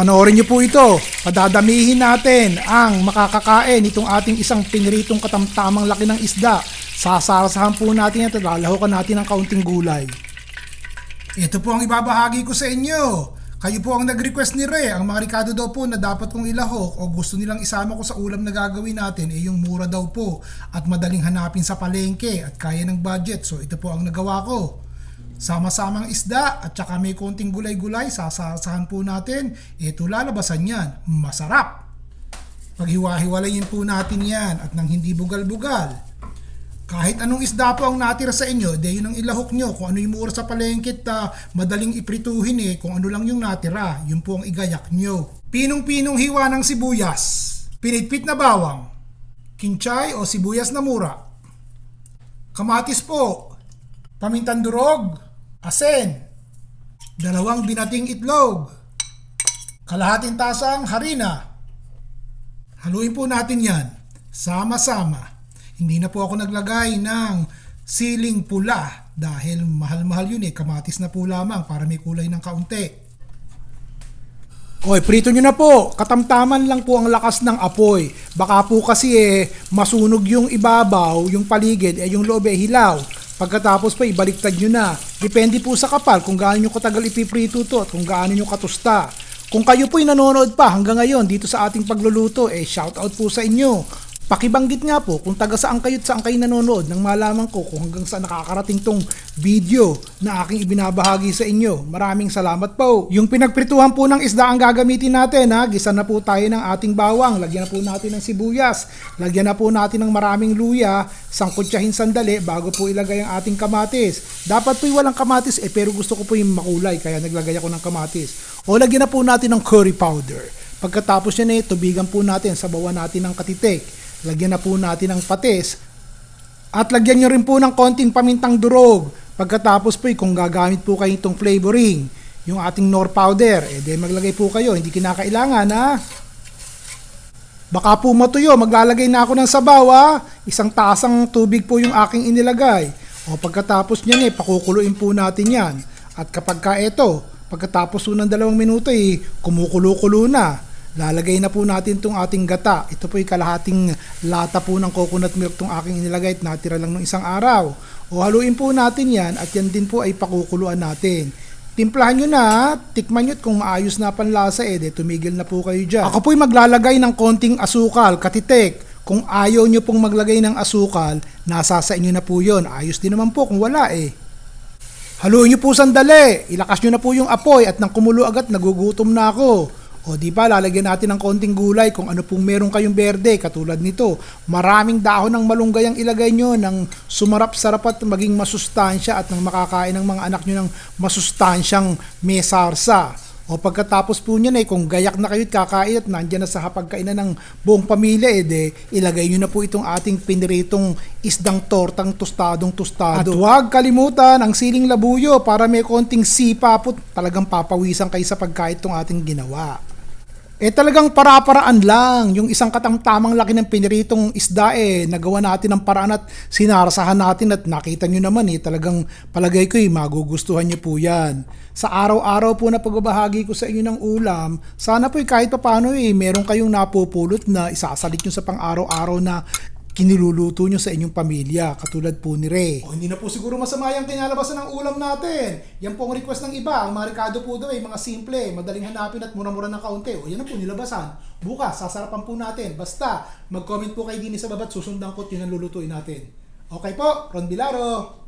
Panoorin niyo po ito. Padadamihin natin ang makakakain itong ating isang piniritong katamtamang laki ng isda. Sasarasahan po natin ito. Lalahukan natin ng kaunting gulay. Ito po ang ibabahagi ko sa inyo. Kayo po ang nag-request ni Re. Ang mga Ricardo daw po na dapat kong ilahok o gusto nilang isama ko sa ulam na gagawin natin eh yung mura daw po at madaling hanapin sa palengke at kaya ng budget. So ito po ang nagawa ko. Sama-samang isda at saka may konting gulay-gulay, sasasahan po natin. Ito lalabasan yan. Masarap! Paghiwa-hiwalayin po natin yan at nang hindi bugal-bugal. Kahit anong isda po ang natira sa inyo, de yun ang ilahok nyo. Kung ano yung mura sa palengke, ta, madaling iprituhin eh. Kung ano lang yung natira, yun po ang igayak nyo. Pinong-pinong hiwa ng sibuyas. Pinitpit na bawang. Kinchay o sibuyas na mura. Kamatis po. Pamintang durog. Asen. Dalawang binating itlog. Kalahating tasang harina. Haluin po natin yan. Sama-sama. Hindi na po ako naglagay ng siling pula dahil mahal-mahal yun eh. Kamatis na po lamang para may kulay ng kaunti. Oy, prito nyo na po. Katamtaman lang po ang lakas ng apoy. Baka po kasi eh, masunog yung ibabaw, yung paligid, eh yung loob eh hilaw. Pagkatapos pa, ibaliktad nyo na. Depende po sa kapal kung gaano nyo katagal ipiprito to at kung gaano nyo katusta. Kung kayo po'y nanonood pa hanggang ngayon dito sa ating pagluluto, eh shoutout po sa inyo. Pakibanggit nga po kung taga saan kayo at saan kayo nanonood nang malaman ko kung hanggang saan nakakarating tong video na aking ibinabahagi sa inyo. Maraming salamat po. Yung pinagprituhan po ng isda ang gagamitin natin ha. Gisa na po tayo ng ating bawang. Lagyan na po natin ng sibuyas. Lagyan na po natin ng maraming luya. Sangkutsahin sandali bago po ilagay ang ating kamatis. Dapat po walang kamatis eh pero gusto ko po yung makulay kaya naglagay ako ng kamatis. O lagyan na po natin ng curry powder. Pagkatapos yan eh, tubigan po natin, sabawan natin ng katitik. Lagyan na po natin ng patis. At lagyan nyo rin po ng konting pamintang durog. Pagkatapos po, eh, kung gagamit po kayo itong flavoring, yung ating nor powder, eh di maglagay po kayo. Hindi kinakailangan ha. Baka po matuyo, maglalagay na ako ng sabaw ha. Isang tasang tubig po yung aking inilagay. O pagkatapos niyan eh, pakukuluin po natin yan. At kapag ka ito, pagkatapos po ng dalawang minuto eh, kumukulo-kulo na. Lalagay na po natin itong ating gata. Ito po yung kalahating lata po ng coconut milk itong aking inilagay at natira lang ng isang araw. O haluin po natin yan at yan din po ay pakukuluan natin. Timplahan nyo na, tikman nyo kung maayos na panlasa eh, de, tumigil na po kayo dyan. Ako po'y maglalagay ng konting asukal, katitik. Kung ayaw nyo pong maglagay ng asukal, nasa sa inyo na po yon. Ayos din naman po kung wala eh. Haluin nyo po sandali. Ilakas nyo na po yung apoy at nang kumulo agad, nagugutom na ako. O di ba, lalagyan natin ng konting gulay kung ano pong meron kayong berde katulad nito. Maraming dahon ng malunggay ang ilagay nyo ng sumarap-sarap at maging masustansya at nang makakain ng mga anak nyo ng masustansyang mesarsa. O pagkatapos po niyan eh, kung gayak na kayo at kakain at nandyan na sa hapagkainan ng buong pamilya eh, de, ilagay nyo na po itong ating piniritong isdang tortang tostadong tostado. At huwag kalimutan ang siling labuyo para may konting sipa po talagang papawisan kayo sa pagkain itong ating ginawa. Eh talagang para-paraan lang. Yung isang katamtamang laki ng piniritong isda eh, nagawa natin ng paraan at sinarasahan natin at nakita nyo naman eh, talagang palagay ko eh, magugustuhan nyo po yan. Sa araw-araw po na pagbabahagi ko sa inyo ng ulam, sana po eh, kahit paano eh, meron kayong napupulot na isasalit nyo sa pang-araw-araw na kiniluluto nyo sa inyong pamilya, katulad po ni Ray. O, hindi na po siguro masama yung kinalabasan ng ulam natin. Yan po ang request ng iba. Ang mga Ricardo po daw ay mga simple, madaling hanapin at mura-mura ng kaunti. O, yan na po nilabasan. Bukas, sasarapan po natin. Basta, mag-comment po kayo din sa baba at susundan ko at yun natin. Okay po, Ron Bilaro.